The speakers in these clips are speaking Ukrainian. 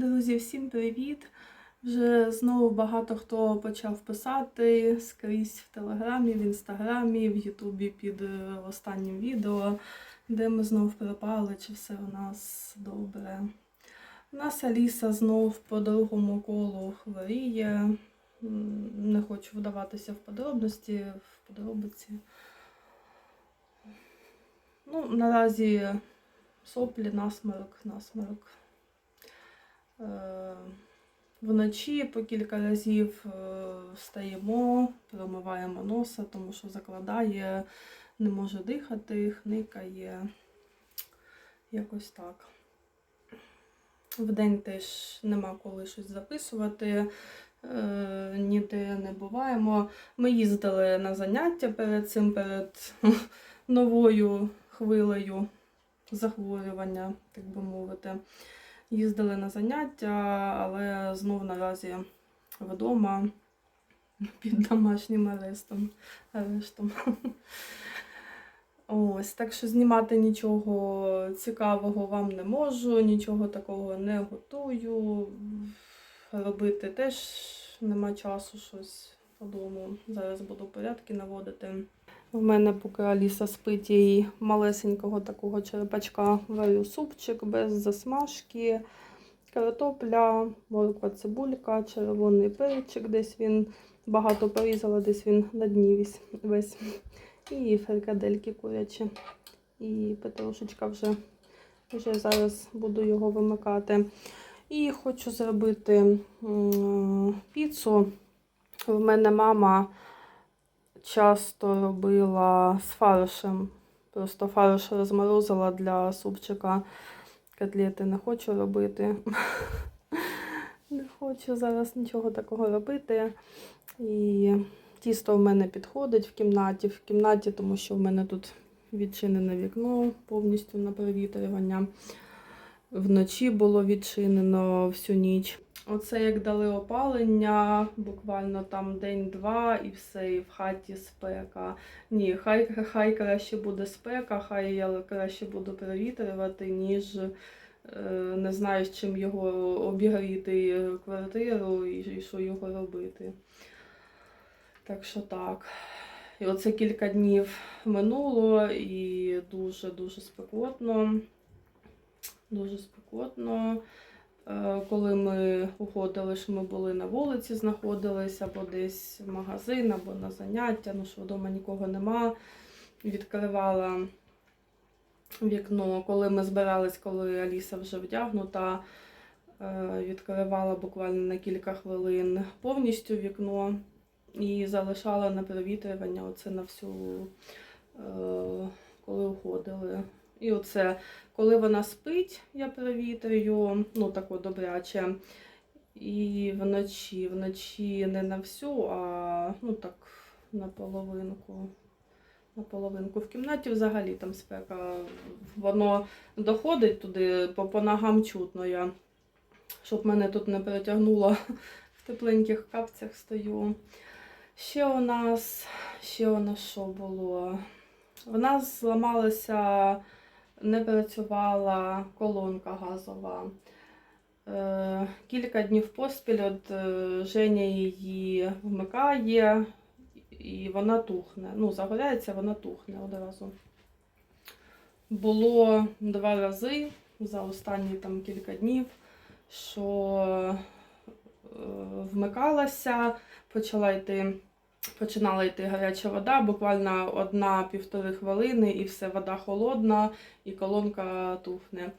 Друзі, всім привіт! Вже знову багато хто почав писати скрізь в Телеграмі, в Інстаграмі, в Ютубі під е, останнім відео, де ми знов пропали, чи все у нас добре. У нас Аліса знов по другому колу хворіє. Не хочу вдаватися в подробності, в подробиці. Ну, наразі соплі, насморок, насморок. Е, Вночі по кілька разів е, встаємо, промиваємо носа, тому що закладає, не може дихати, хникає. Якось так. Вдень теж нема коли щось записувати, е, ніде не буваємо. Ми їздили на заняття перед цим, перед новою хвилею захворювання, так би мовити. Їздили на заняття, але знов наразі вдома під домашнім арестом. арештом. Ось, так що знімати нічого цікавого вам не можу, нічого такого не готую. Робити теж нема часу щось додому. Зараз буду порядки наводити. В мене, поки Аліса спить, їй малесенького такого черепачка варю супчик без засмажки, картопля, морква, цибулька, червоний перчик, десь він багато порізала, десь він на дні весь. І фрикадельки курячі. І петрушечка вже, вже зараз буду його вимикати. І хочу зробити піцу. В мене мама часто робила з фаршем. Просто фарш розморозила для супчика. Котлети не хочу робити. Не хочу зараз нічого такого робити. І тісто в мене підходить в кімнаті. В кімнаті, тому що в мене тут відчинене вікно повністю на провітрювання. Вночі було відчинено всю ніч. Оце як дали опалення, буквально там день-два і все, і в хаті спека. Ні, хай, хай краще буде спека, хай я краще буду провітрювати, ніж е, не знаю, з чим його обігріти квартиру і, і що його робити. Так що так. І оце кілька днів минуло і дуже-дуже спекотно. Дуже спекотно. Е, Коли ми уходили, що ми були на вулиці, знаходились або десь в магазин, або на заняття, ну що вдома нікого нема. Відкривала вікно, коли ми збирались, коли Аліса вже вдягнута, е, відкривала буквально на кілька хвилин повністю вікно і залишала на провітрювання оце на всю, е, коли уходили. І оце, коли вона спить, я провітрюю, ну тако добряче. І вночі, вночі не на всю, а ну так, на половинку. На половинку. В кімнаті взагалі там спека. Воно доходить туди, по, по ногам чутно я. Щоб мене тут не перетягнуло в тепленьких капцях стою. Ще у нас, ще у нас що було? У нас зламалася не працювала колонка газова. Е, Кілька днів поспіль от е, Женя її вмикає і вона тухне. Ну, загоряється, вона тухне одразу. Було два рази за останні там кілька днів, що е, вмикалася, почала йти починала йти гаряча вода, буквально одна-півтори хвилини, і все, вода холодна, і колонка тухне.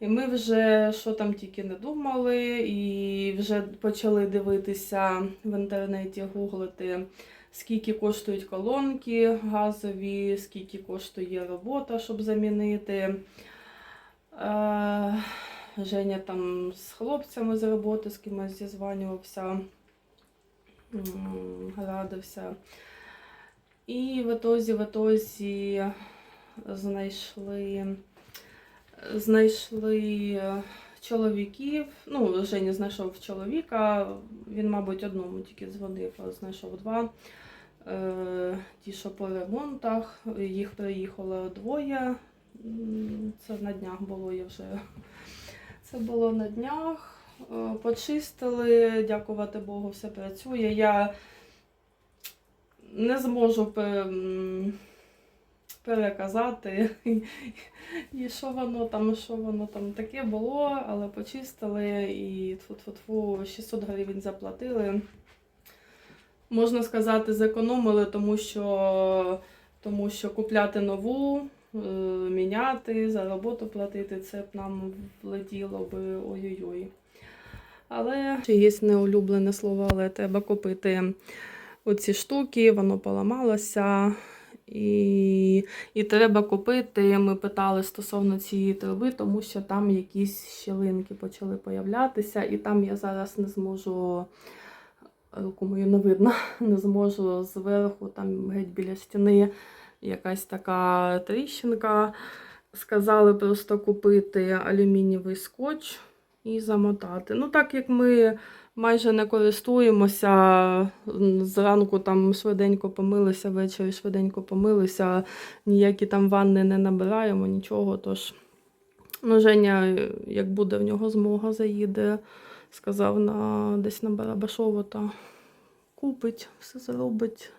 І ми вже що там тільки не думали, і вже почали дивитися в інтернеті, гуглити, скільки коштують колонки газові, скільки коштує робота, щоб замінити. Е, Женя там з хлопцями з роботи, з кимось зізванювався радився. І в етозі, в етозі знайшли, знайшли чоловіків. Ну, Женя знайшов чоловіка, він, мабуть, одному тільки дзвонив, а знайшов два. Е, Ті, що по ремонтах, їх приїхало двоє. Це на днях було я вже. Це було на днях. Е, почистили, дякувати Богу, все працює. Я не зможу переказати, і що воно там, що воно там таке було, але почистили і тфу-тфу-тфу 600 гривень заплатили. Можна сказати, зекономили, тому що, тому що купляти нову, е, міняти, за роботу платити, це б нам влетіло би ой-ой-ой. Але чи є неулюблене слово, але треба купити оці штуки, воно поламалося. І, і треба купити. Ми питали стосовно цієї труби, тому що там якісь щілинки почали появлятися, і там я зараз не зможу, руку мою не видно, не зможу зверху, там геть біля стіни якась така тріщинка. Сказали просто купити алюмінієвий скотч і замотати. Ну, так як ми майже не користуємося, зранку там швиденько помилися, ввечері швиденько помилися, ніякі там ванни не набираємо, нічого. Тож, ну, Женя, е, як буде в нього змога, заїде, сказав на, десь на Барабашово та купить, все зробить.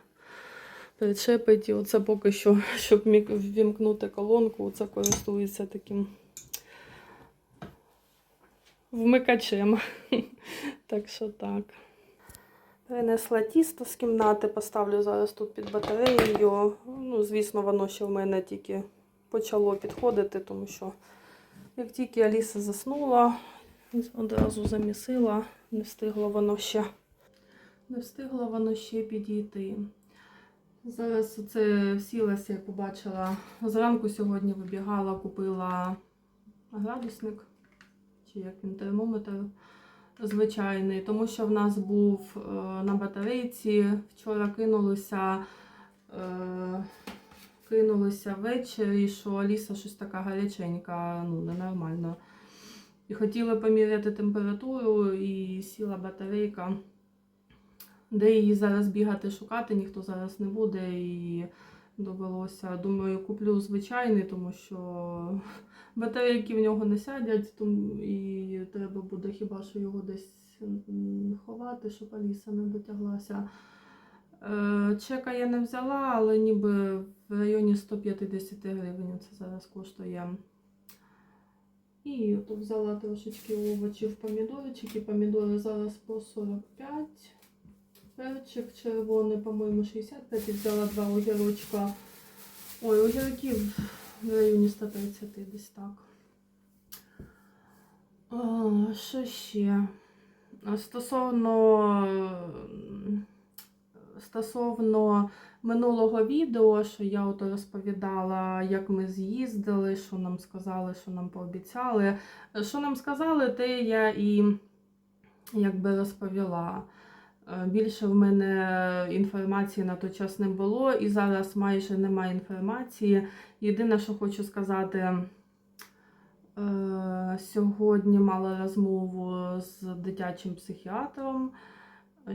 Причепить, і оце поки що, щоб ввімкнути колонку, це користується таким вмикачем. Так що так. Перенесла тісто з кімнати, поставлю зараз тут під батареєю. Ну, звісно, воно ще в мене тільки почало підходити, тому що як тільки Аліса заснула, одразу замісила, не встигло воно ще. Не встигло воно ще підійти. Зараз оце сілася, як побачила. Зранку сьогодні вибігала, купила градусник, чи як він термометр звичайний, тому що в нас був е, на батарейці. Вчора кинулося, е, кинулося ввечері, що Аліса щось така гаряченька, ну, ненормально. І хотіли поміряти температуру, і сіла батарейка. Де її зараз бігати шукати, ніхто зараз не буде. І довелося, думаю, куплю звичайний, тому що батарейки в нього не сядять, тому і треба буде хіба що його десь ховати, щоб Аліса не дотяглася. Е, Чека я не взяла, але ніби в районі 150 гривень це зараз коштує. І от взяла трошечки овочів помідорчики. Помідори зараз по 45. Перчик червоний, по-моєму, 65. І взяла два огірочка. Ой, огірків в районі 130 десь так. Що ще? Стосовно, стосовно минулого відео, що я от розповідала, як ми з'їздили, що нам сказали, що нам пообіцяли. Що нам сказали, те я і якби розповіла. Е, Більше в мене інформації на той час не було, і зараз майже немає інформації. Єдине, що хочу сказати, е, сьогодні мала розмову з дитячим психіатром,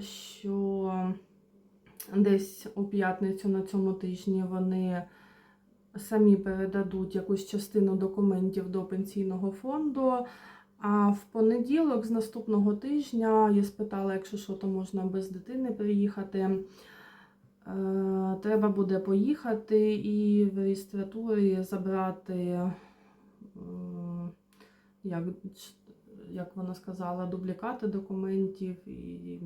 що десь у п'ятницю на цьому тижні вони самі передадуть якусь частину документів до пенсійного фонду. А в понеділок з наступного тижня я спитала, якщо що, то можна без дитини приїхати. Е, Треба буде поїхати і в реєстратурі забрати, як, як вона сказала, дублікати документів. І,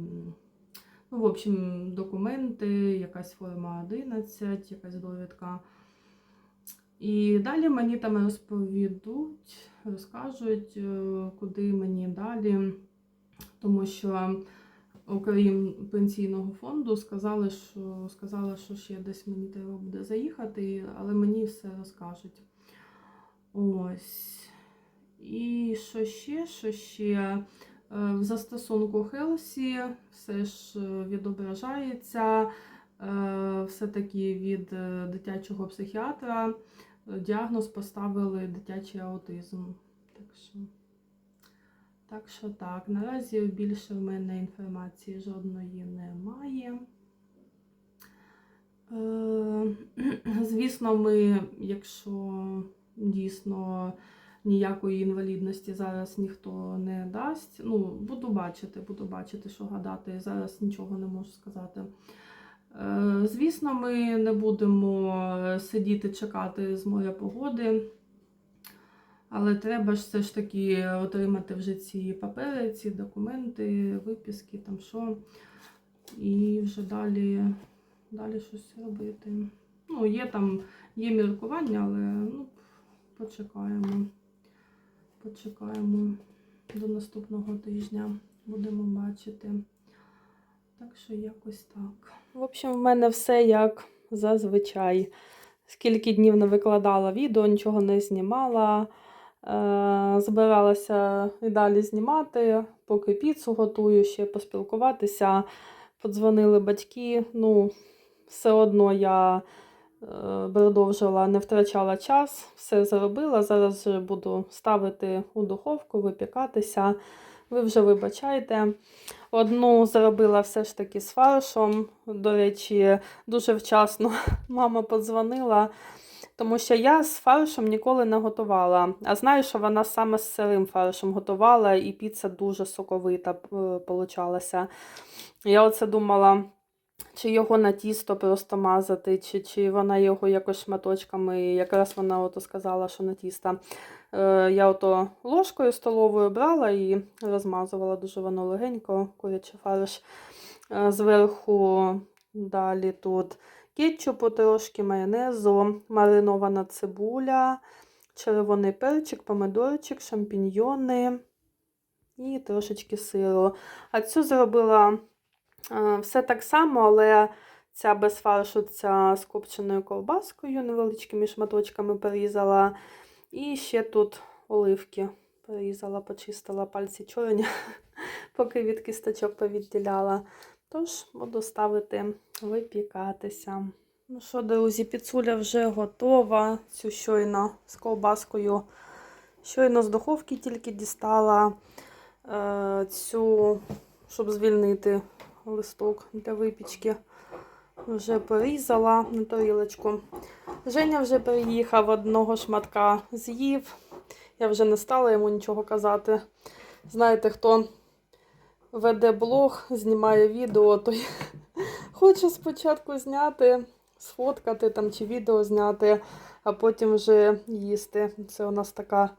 ну, в общем, документи, якась форма 11, якась довідка. І далі мені там розповідуть, розкажуть, е, куди мені далі, тому що окрім пенсійного фонду сказали, що сказали, що ще десь мені треба буде заїхати, але мені все розкажуть. Ось. І що ще, що ще? Е, В застосунку Хелсі все ж е, відображається все-таки від дитячого психіатра діагноз поставили дитячий аутизм. Так що, так що так, наразі більше в мене інформації жодної немає. Е, Звісно, ми, якщо дійсно ніякої інвалідності зараз ніхто не дасть. Ну, буду бачити, буду бачити, що гадати. Зараз нічого не можу сказати. Е, Звісно, ми не будемо сидіти чекати з моря погоди. Але треба ж все ж таки отримати вже ці папери, ці документи, виписки, там що. І вже далі, далі щось робити. Ну, є там, є міркування, але ну, почекаємо. Почекаємо до наступного тижня. Будемо бачити. Так що якось так. В общем, в мене все як зазвичай. Скільки днів не викладала відео, нічого не знімала. Е, збиралася і далі знімати, поки піцу готую, ще поспілкуватися. Подзвонили батьки. Ну, все одно я е, продовжила, не втрачала час, все зробила. Зараз буду ставити у духовку, випікатися. Ви вже вибачаєте. Одну зробила все ж таки з фаршем. До речі, дуже вчасно мама подзвонила. Тому що я з фаршем ніколи не готувала. А знаю, що вона саме з сирим фаршем готувала, і піца дуже соковита е, получалася. Я оце думала, чи його на тісто просто мазати, чи, чи вона його якось шматочками. Якраз вона ото сказала, що на тісто. Е, я ото ложкою столовою брала і розмазувала дуже воно легенько, курячий фарш. Е, Зверху далі тут кетчупу трошки, майонезу, маринована цибуля, червоний перчик, помидорчик, шампіньйони і трошечки сиру. А цю зробила все так само, але ця без ця з копченою ковбаскою, невеличкими шматочками порізала. І ще тут оливки порізала, почистила пальці чорні, поки від кісточок повідділяла. Тож буду ставити випікатися. Ну що, друзі, піцуля вже готова. Цю щойно з ковбаскою. Щойно з духовки тільки дістала е, цю, щоб звільнити листок для випічки. Вже порізала на тарілочку. Женя вже приїхав, одного шматка з'їв. Я вже не стала йому нічого казати. Знаєте, хто веде блог, знімає відео, то хоче спочатку зняти, сфоткати там чи відео зняти, а потім вже їсти. Це у нас така,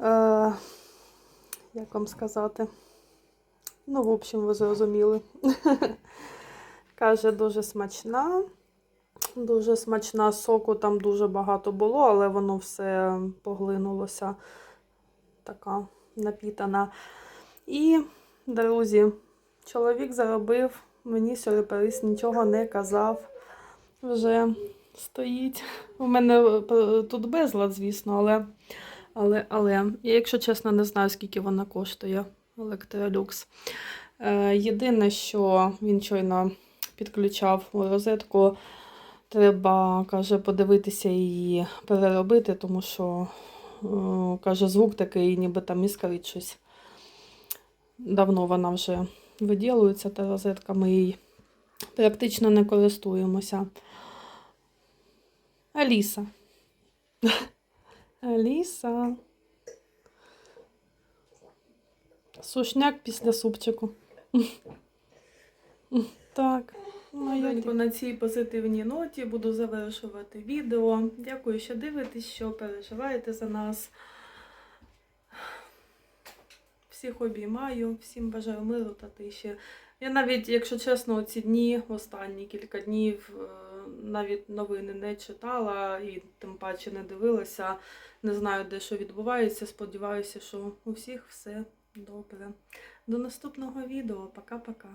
е, як вам сказати? Ну, в общем, ви зрозуміли. Каже, дуже смачна. Дуже смачна соку, там дуже багато було, але воно все поглинулося. Така напітана. І, друзі, чоловік заробив, мені сюрприз, нічого не казав. Вже стоїть. У мене е, тут безлад, звісно, але, але, але, я, якщо чесно, не знаю, скільки вона коштує. Електролюкс. Єдине, що він щойно підключав у розетку, треба, каже, подивитися і переробити, тому що, е, каже, звук такий, ніби там іскрить щось. Давно вона вже виділується, та розетка, ми їй практично не користуємося. Аліса. Аліса. Сушняк після супчику. Так. Маленько на цій позитивній ноті буду завершувати відео. Дякую, що дивитесь, що переживаєте за нас. Всіх обіймаю, всім бажаю миру та тиші. Я навіть, якщо чесно, ці дні, останні кілька днів, е, навіть новини не читала і тим паче не дивилася. Не знаю, де що відбувається. Сподіваюся, що у всіх все добре. До наступного відео. Пока-пока.